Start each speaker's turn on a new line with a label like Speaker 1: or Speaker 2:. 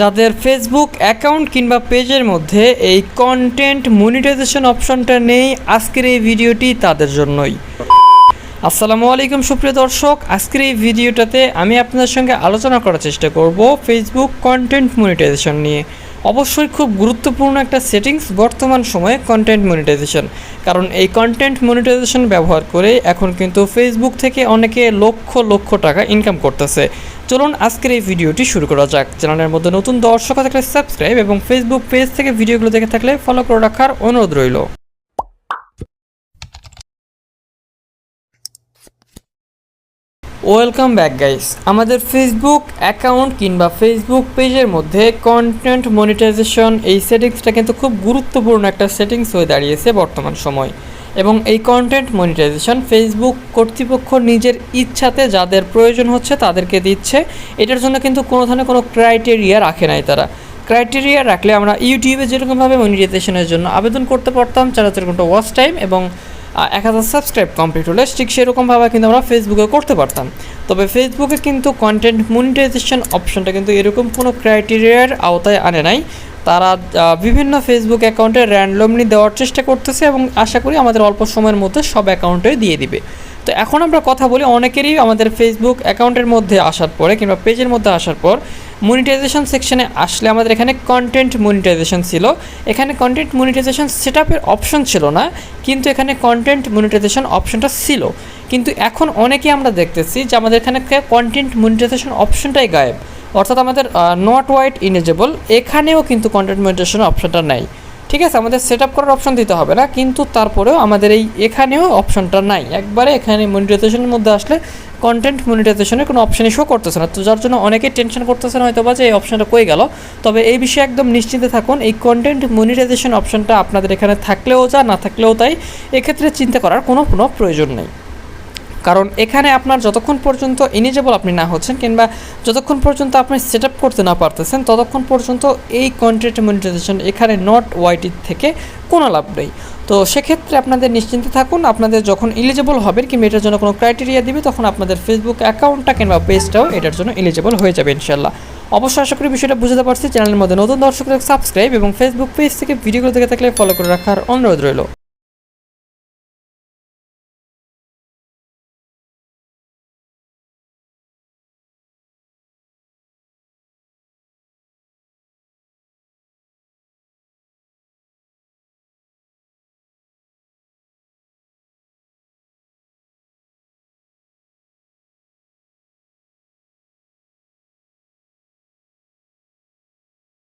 Speaker 1: যাদের Facebook account কিংবা পেজের মধ্যে এই কন্টেন্ট মনিটাইজেশন অপশনটা নেই, আজকের এই ভিডিওটি তাদের জন্যই। আসসালামু আলাইকুম সুপ্রিয় দর্শক, আজকের এই ভিডিওটাতে আমি আপনাদের সঙ্গে আলোচনা করার চেষ্টা করব ফেসবুক কন্টেন্ট মনিটাইজেশন নিয়ে। অবশ্যই খুব গুরুত্বপূর্ণ একটা সেটিংস বর্তমান সময়ে কন্টেন্ট মনিটাইজেশন কারণ এই কন্টেন্ট মনিটাইজেশন ব্যবহার করে এখন কিন্তু ফেসবুক থেকে অনেকে লক্ষ লক্ষ টাকা ইনকাম করতেছে। চলুন আজকের এই ভিডিওটি শুরু করা যাক। চ্যানেলের মধ্যে নতুন দর্শক থাকলে সাবস্ক্রাইব এবং ফেসবুক পেজ থেকে ভিডিওগুলো দেখে থাকলে ফলো করে রাখার অনুরোধ রইল। ওয়েলকাম ব্যাক গাইস আমাদের ফেসবুক অ্যাকাউন্ট কিংবা ফেসবুক পেজের মধ্যে কন্টেন্ট মনিটাইজেশন এই সেটিংসটা কিন্তু খুব গুরুত্বপূর্ণ একটা সেটিংস হয়ে দাঁড়িয়েছে বর্তমান সময়। এবং এই কন্টেন্ট মনিটাইজেশন ফেসবুক কর্তৃপক্ষ নিজের ইচ্ছাতে যাদের প্রয়োজন হচ্ছে তাদেরকে দিচ্ছে। এটার জন্য কিন্তু কোনো ধরনের কোনো ক্রাইটেরিয়া রাখে নাই তারা। ক্রাইটেরিয়া রাখলে আমরা ইউটিউবে যেরকমভাবে মনিটাইজেশনের জন্য আবেদন করতে পারতাম চার হাজার ঘণ্টা ওয়াচ টাইম এবং এক হাজার সাবস্ক্রাইব কমপ্লিট হলে ঠিক সেরকমভাবে কিন্তু আমরা ফেসবুকে করতে পারতাম। তবে ফেসবুকে কিন্তু কন্টেন্ট মনিটাইজেশন অপশনটা কিন্তু এরকম কোনো ক্রাইটেরিয়ার আওতায় আনে নাই। তারা বিভিন্ন ফেসবুক অ্যাকাউন্টে র্যান্ডমলি দেওয়ার চেষ্টা করতেছে এবং আশা করি আমাদের অল্প সময়ের মধ্যে সব অ্যাকাউন্টে দিয়ে দিবে। তো এখন আমরা কথা বলি অনেকেরই আমাদের ফেসবুক অ্যাকাউন্টের মধ্যে আসার পরে কিংবা পেজের মধ্যে আসার পর। মনিটাইজেশন সেকশনে আসলে আমাদের এখানে কন্টেন্ট মনিটাইজেশন ছিল। এখানে কন্টেন্ট মনিটাইজেশন সেট অপশন ছিল না, কিন্তু এখানে কন্টেন্ট মনিটাইজেশন অপশনটা ছিল। কিন্তু এখন অনেকেই আমরা দেখতেছি যে আমাদের এখানে কন্টেন্ট মনিটাইজেশন অপশনটাই গায়েব। অর্থাৎ আমাদের নট হোয়াইট ইনেজেবল এখানেও কিন্তু কন্টেন্ট মনিটাইজেশন অপশনটা নাই। ঠিক আছে, আমাদের সেট আপ করার অপশন দিতে হবে না, কিন্তু তারপরেও আমাদের এই এখানেও অপশনটা নাই। একবারে এখানে মনিটাইজেশনের মধ্যে আসলে কন্টেন্ট মনিটাইজেশনের কোনো অপশানই শো করতেছে না। তো যার জন্য অনেকেই টেনশন করতেছেন হয়তো বা যে এই অপশানটা কয়ে গেল। তবে এই বিষয়ে একদম নিশ্চিন্তে থাকুন, এই কন্টেন্ট মনিটাইজেশন অপশানটা আপনাদের এখানে থাকলেও যা, না থাকলেও তাই, এক্ষেত্রে চিন্তা করার কোনো কোনো প্রয়োজন নেই। কারণ এখানে আপনার যতক্ষণ পর্যন্ত ইনিজেবল আপনি না হচ্ছেন কিংবা যতক্ষণ পর্যন্ত আপনি সেট করতে না পারতেছেন, ততক্ষণ পর্যন্ত এই কন্টেন্ট মনিটাইজেশন এখানে নট ওয়াইটির থেকে কোনো লাভ নেই। তো সেক্ষেত্রে আপনাদের নিশ্চিন্তে থাকুন, আপনাদের যখন এলিজেবল হবেন কিংবা এটার জন্য কোনো ক্রাইটেরিয়া দিবে, তখন আপনাদের ফেসবুক অ্যাকাউন্টটা কিংবা পেজটাও এটার জন্য এলিজেবল হয়ে যাবে ইনশাল্লাহ অবশ্যই আশা করি বিষয়টা বুঝতে পারছি। চ্যানেলের মধ্যে নতুন দর্শকদের সাবস্ক্রাইব এবং ফেসবুক পেজ থেকে ভিডিওগুলো দেখে থাকলে ফলো করে রাখার অনুরোধ রইল।